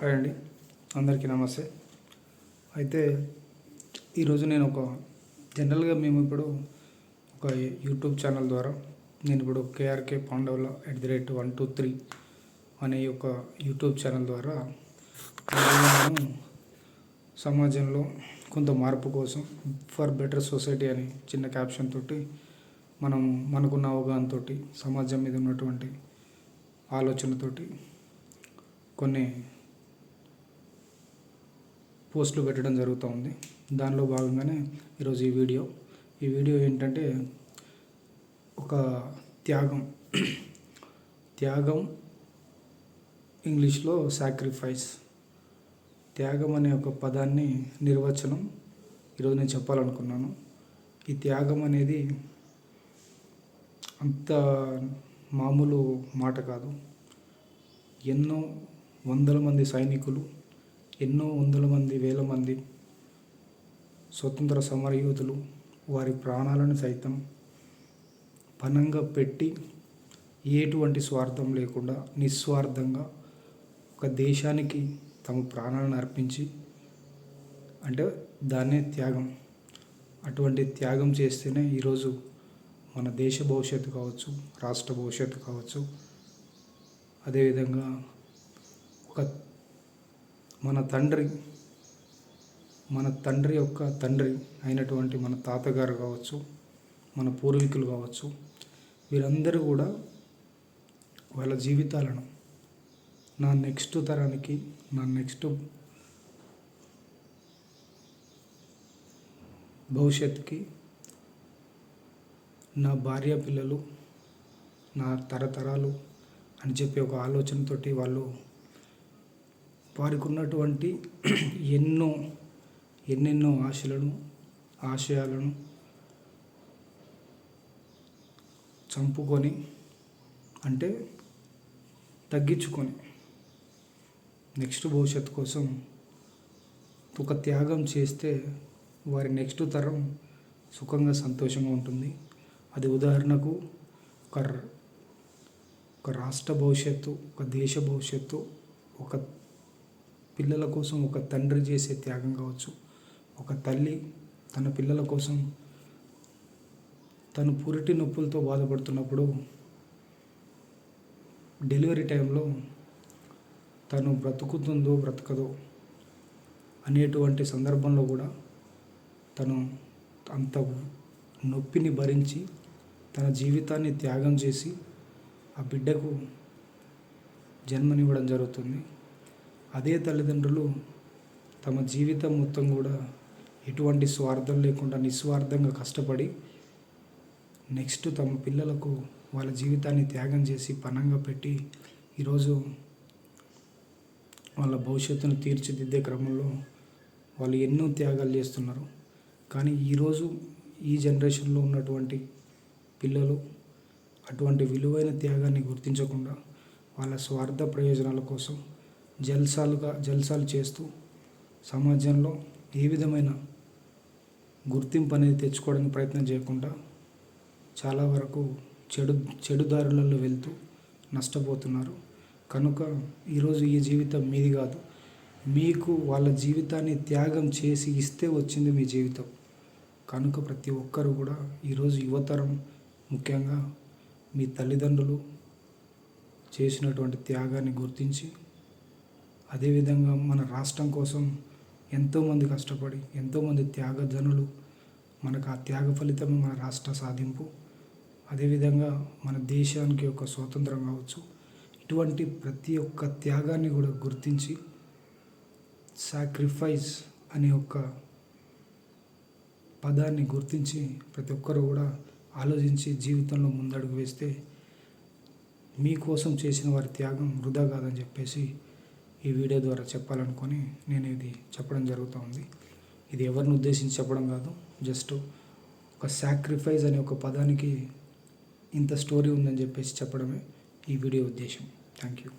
Hi అండి. అందరికీ నమస్తే. అయితే ఈరోజు నేను ఒక జనరల్గా మేము ఇప్పుడు ఒక యూట్యూబ్ ఛానల్ ద్వారా నేను ఇప్పుడు కేఆర్కే పాండవుల at the rate one two three అనే ఒక యూట్యూబ్ ఛానల్ ద్వారా నేను సమాజంలో కొంత మార్పు కోసం ఫర్ బెటర్ సొసైటీ అని చిన్న క్యాప్షన్ తోటి మనం మనకున్న అవగాహనతో సమాజం మీద ఉన్నటువంటి ఆలోచనతోటి కొన్ని పోస్టులు పెట్టడం జరుగుతూ ఉంది దానిలో భాగంగానే ఈరోజు ఈ వీడియో. ఈ వీడియో ఏంటంటే ఒక త్యాగం. త్యాగం ఇంగ్లీష్లో సాక్రిఫైస్ త్యాగం అనే ఒక పదాన్ని నిర్వచనం. ఈరోజు నేను చెప్పాలనుకున్నాను. ఈ త్యాగం అనేది అంత మామూలు మాట కాదు. ఎన్నో వందల మంది సైనికులు ఎన్నో వందల మంది వేల మంది స్వతంత్ర సమరయోధులు వారి ప్రాణాలను సైతం పనంగా పెట్టి ఎటువంటి స్వార్థం లేకుండా నిస్వార్థంగా ఒక దేశానికి తమ ప్రాణాలను అర్పించి అంటే దాన్నే త్యాగం. అటువంటి త్యాగం చేస్తేనే ఈరోజు మన దేశ భవిష్యత్తు కావచ్చు రాష్ట్ర భవిష్యత్తు కావచ్చు అదేవిధంగా ఒక మన తండ్రి మన తండ్రి యొక్క తండ్రి అయినటువంటి మన తాతగారు కావచ్చు మన పూర్వీకులు కావచ్చు వీరందరూ కూడా వాళ్ళ జీవితాలను నా నెక్స్ట్ తరానికి నా నెక్స్ట్ భవిష్యత్తుకి నా భార్య పిల్లలు నా తరతరాలు అని చెప్పి ఒక ఆలోచనతోటి వాళ్ళు వారికి ఉన్నటువంటి ఎన్నో ఎన్నెన్నో ఆశలను ఆశయాలను చంపుకొని అంటే తగ్గించుకొని నెక్స్ట్ భవిష్యత్తు కోసం ఒక త్యాగం చేస్తే వారి నెక్స్ట్ తరం సుఖంగా సంతోషంగా ఉంటుంది. అది ఉదాహరణకు ఒక ఒక రాష్ట్ర భవిష్యత్తు ఒక దేశ భవిష్యత్తు ఒక పిల్లల కోసం ఒక తండ్రి చేసే త్యాగం కావచ్చు. ఒక తల్లి తన పిల్లల కోసం తను పురిటి నొప్పులతో బాధపడుతున్నప్పుడు డెలివరీ టైంలో తను బ్రతుకుతుందో బ్రతకదో అనేటువంటి సందర్భంలో కూడా తను అంత నొప్పిని భరించి తన జీవితాన్ని త్యాగం చేసి ఆ బిడ్డకు జన్మనివ్వడం జరుగుతుంది. అదే తల్లిదండ్రులు తమ జీవితం మొత్తం కూడా ఎటువంటి స్వార్థం లేకుండా నిస్వార్థంగా కష్టపడి నెక్స్ట్ తమ పిల్లలకు వాళ్ళ జీవితాన్ని త్యాగం చేసి పనంగా పెట్టి ఈరోజు వాళ్ళ భవిష్యత్తును తీర్చిదిద్దే క్రమంలో వాళ్ళు ఎన్నో త్యాగాలు చేస్తున్నారు. కానీ ఈరోజు ఈ జనరేషన్లో ఉన్నటువంటి పిల్లలు అటువంటి విలువైన త్యాగాన్ని గుర్తించకుండా వాళ్ళ స్వార్థ ప్రయోజనాల కోసం జల్సాలుగా జల్సాలు చేస్తూ సమాజంలో ఏ విధమైన గుర్తింపు అనేది తెచ్చుకోవడానికి ప్రయత్నం చేయకుండా చాలా వరకు చెడు చెడు దారులలో వెళ్తూ నష్టపోతున్నారు. కనుక ఈరోజు ఈ జీవితం మీది కాదు. మీకు వాళ్ళ జీవితాన్ని త్యాగం చేసి ఇస్తే వచ్చింది మీ జీవితం. కనుక ప్రతి ఒక్కరు కూడా ఈరోజు యువతరం ముఖ్యంగా మీ తల్లిదండ్రులు చేసినటువంటి త్యాగాన్ని గుర్తించి అదేవిధంగా మన రాష్ట్రం కోసం ఎంతోమంది కష్టపడి ఎంతోమంది త్యాగజనులు మనకు ఆ త్యాగ ఫలితమే మన రాష్ట్ర సాధింపు. అదేవిధంగా మన దేశానికి ఒక స్వాతంత్రం కావచ్చు. ఇటువంటి ప్రతి ఒక్క త్యాగాన్ని కూడా గుర్తించి సాక్రిఫైస్ అనే ఒక పదాన్ని గుర్తించి ప్రతి ఒక్కరు కూడా ఆలోచించి జీవితంలో ముందడుగు వేస్తే మీకోసం చేసిన వారి త్యాగం వృధా కాదని చెప్పేసి ఈ వీడియో ద్వారా చెప్పాలనుకొని నేను ఇది చెప్పడం జరుగుతుంది. ఇది ఎవరిని ఉద్దేశించి చెప్పడం కాదు. జస్ట్ ఒక సాక్రిఫైస్ అనే ఒక పదానికి ఇంత స్టోరీ ఉందని చెప్పేసి చెప్పడమే ఈ వీడియో ఉద్దేశం. Thank you